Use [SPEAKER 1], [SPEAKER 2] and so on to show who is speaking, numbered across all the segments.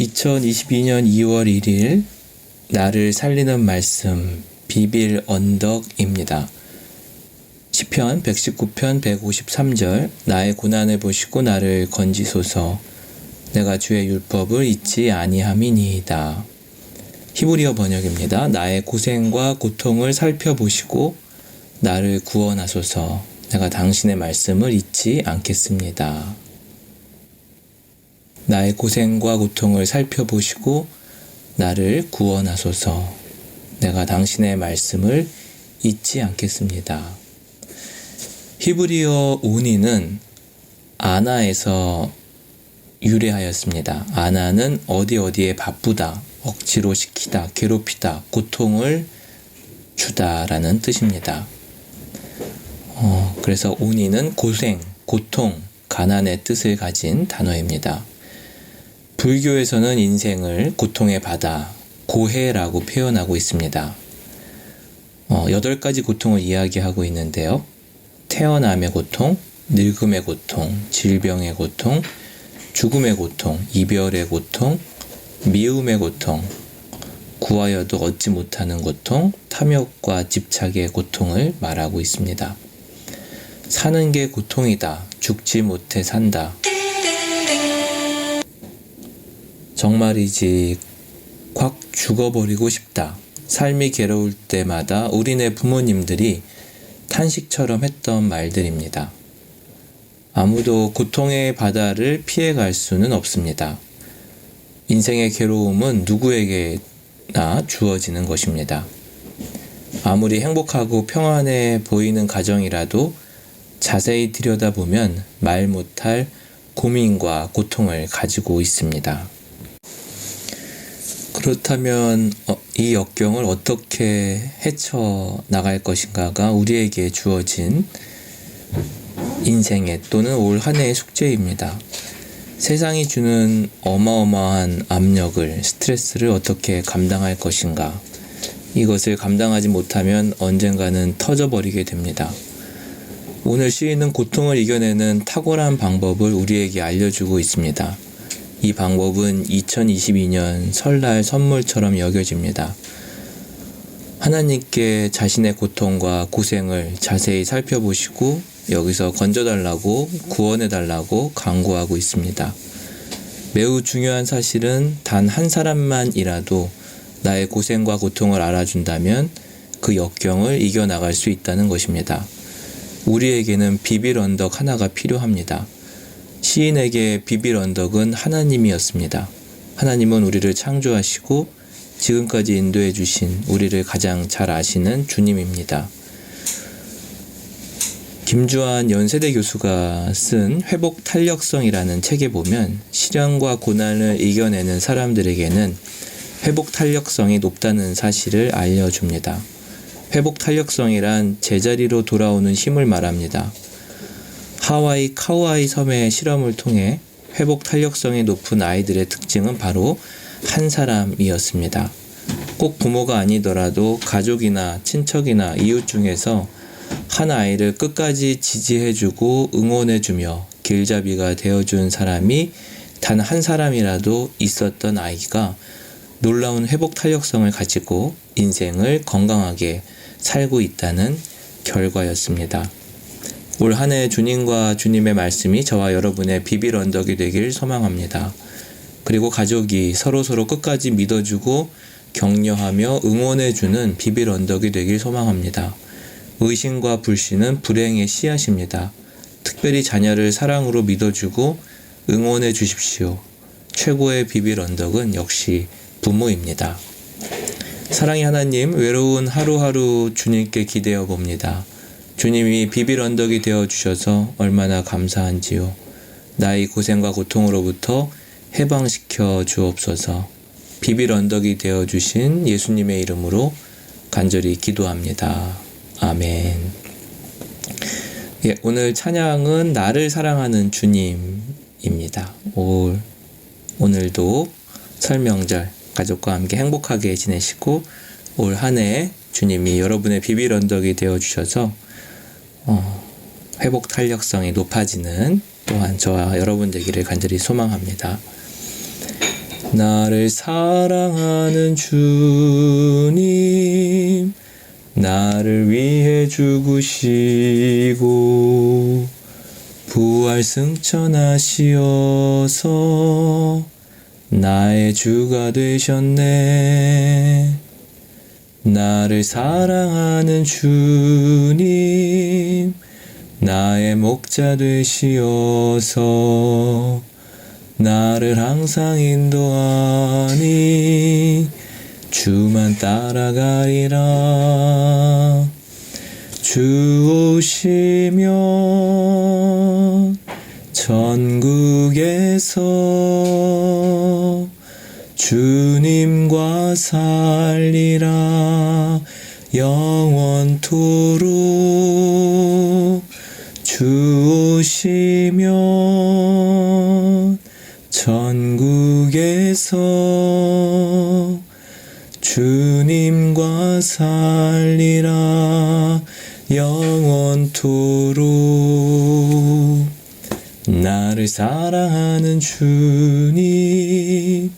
[SPEAKER 1] 2022년 2월 1일 나를 살리는 말씀 비빌 언덕입니다. 시편 119편 153절 나의 고난을 보시고 나를 건지소서 내가 주의 율법을 잊지 아니함이니이다. 히브리어 번역입니다. 나의 고생과 고통을 살펴보시고 나를 구원하소서 내가 당신의 말씀을 잊지 않겠습니다. 나의 고생과 고통을 살펴보시고 나를 구원하소서. 내가 당신의 말씀을 잊지 않겠습니다. 히브리어 우니는 아나에서 유래하였습니다. 아나는 어디 어디에 바쁘다, 억지로 시키다, 괴롭히다, 고통을 주다라는 뜻입니다. 어, 그래서 우니는 고생, 고통, 가난의 뜻을 가진 단어입니다. 불교에서는 인생을 고통의 바다, 고해라고 표현하고 있습니다. 어, 8가지 고통을 이야기하고 있는데요. 태어남의 고통, 늙음의 고통, 질병의 고통, 죽음의 고통, 이별의 고통, 미움의 고통, 구하여도 얻지 못하는 고통, 탐욕과 집착의 고통을 말하고 있습니다. 사는 게 고통이다. 죽지 못해 산다. 정말이지 확 죽어버리고 싶다. 삶이 괴로울 때마다 우리네 부모님들이 탄식처럼 했던 말들입니다. 아무도 고통의 바다를 피해갈 수는 없습니다. 인생의 괴로움은 누구에게나 주어지는 것입니다. 아무리 행복하고 평안해 보이는 가정이라도 자세히 들여다보면 말 못할 고민과 고통을 가지고 있습니다. 그렇다면 어, 이 역경을 어떻게 헤쳐 나갈 것인가가 우리에게 주어진 인생의 또는 올 한 해의 숙제입니다. 세상이 주는 어마어마한 압력을, 스트레스를 어떻게 감당할 것인가. 이것을 감당하지 못하면 언젠가는 터져버리게 됩니다. 오늘 시인은 고통을 이겨내는 탁월한 방법을 우리에게 알려주고 있습니다. 이 방법은 2022년 설날 선물처럼 여겨집니다. 하나님께 자신의 고통과 고생을 자세히 살펴보시고 여기서 건져달라고 구원해달라고 강구하고 있습니다. 매우 중요한 사실은 단 한 사람만이라도 나의 고생과 고통을 알아준다면 그 역경을 이겨나갈 수 있다는 것입니다. 우리에게는 비빌 언덕 하나가 필요합니다. 시인에게 비빌 언덕은 하나님이었습니다. 하나님은 우리를 창조하시고 지금까지 인도해 주신 우리를 가장 잘 아시는 주님입니다. 김주환 연세대 교수가 쓴 회복 탄력성이라는 책에 보면 시련과 고난을 이겨내는 사람들에게는 회복 탄력성이 높다는 사실을 알려줍니다. 회복 탄력성이란 제자리로 돌아오는 힘을 말합니다. 하와이 카우아이 섬의 실험을 통해 회복 탄력성이 높은 아이들의 특징은 바로 한 사람이었습니다. 꼭 부모가 아니더라도 가족이나 친척이나 이웃 중에서 한 아이를 끝까지 지지해주고 응원해주며 길잡이가 되어준 사람이 단 한 사람이라도 있었던 아이가 놀라운 회복 탄력성을 가지고 인생을 건강하게 살고 있다는 결과였습니다. 올 한 해 주님과 주님의 말씀이 저와 여러분의 비빌 언덕이 되길 소망합니다. 그리고 가족이 서로서로 끝까지 믿어주고 격려하며 응원해주는 비빌 언덕이 되길 소망합니다. 의심과 불신은 불행의 씨앗입니다. 특별히 자녀를 사랑으로 믿어주고 응원해 주십시오. 최고의 비빌 언덕은 역시 부모입니다. 사랑의 하나님, 외로운 하루하루 주님께 기대어 봅니다. 주님이 비빌 언덕이 되어 주셔서 얼마나 감사한지요. 나의 고생과 고통으로부터 해방시켜 주옵소서. 비빌 언덕이 되어 주신 예수님의 이름으로 간절히 기도합니다. 아멘. 예, 오늘 찬양은 나를 사랑하는 주님입니다. 올, 오늘도 설명절 가족과 함께 행복하게 지내시고 올 한 해 주님이 여러분의 비빌 언덕이 되어 주셔서 어, 회복 탄력성이 높아지는 또한 저와 여러분 되기를 간절히 소망합니다. 나를 사랑하는 주님, 나를 위해 죽으시고, 부활 승천하시어서, 나의 주가 되셨네. 나를 사랑하는 주님, 나의 목자 되시어서, 나를 항상 인도하니 주만 따라가리라. 주 오시면 전국에서 주님과 살리라. 영원토록 주 오시면 전국에서 주님과 살리라. 영원토록 나를 사랑하는 주님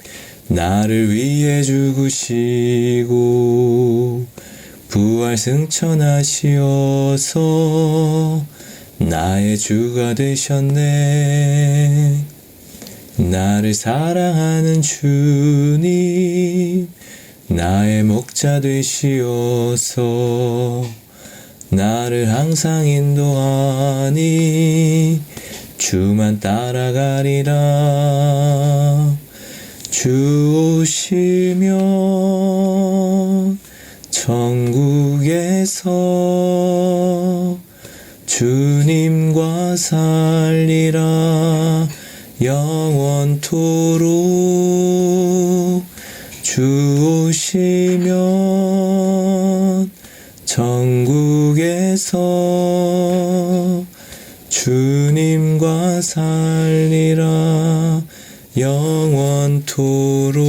[SPEAKER 1] 나를 위해 죽으시고 부활 승천하시어서 나의 주가 되셨네 나를 사랑하는 주님, 나의 목자 되시어서 나를 항상 인도하니 주만 따라가리라. 주 오시면 천국에서 주님과 살리라. 영원토록 주 오시면 전국에서 주님과 살리라 영원토록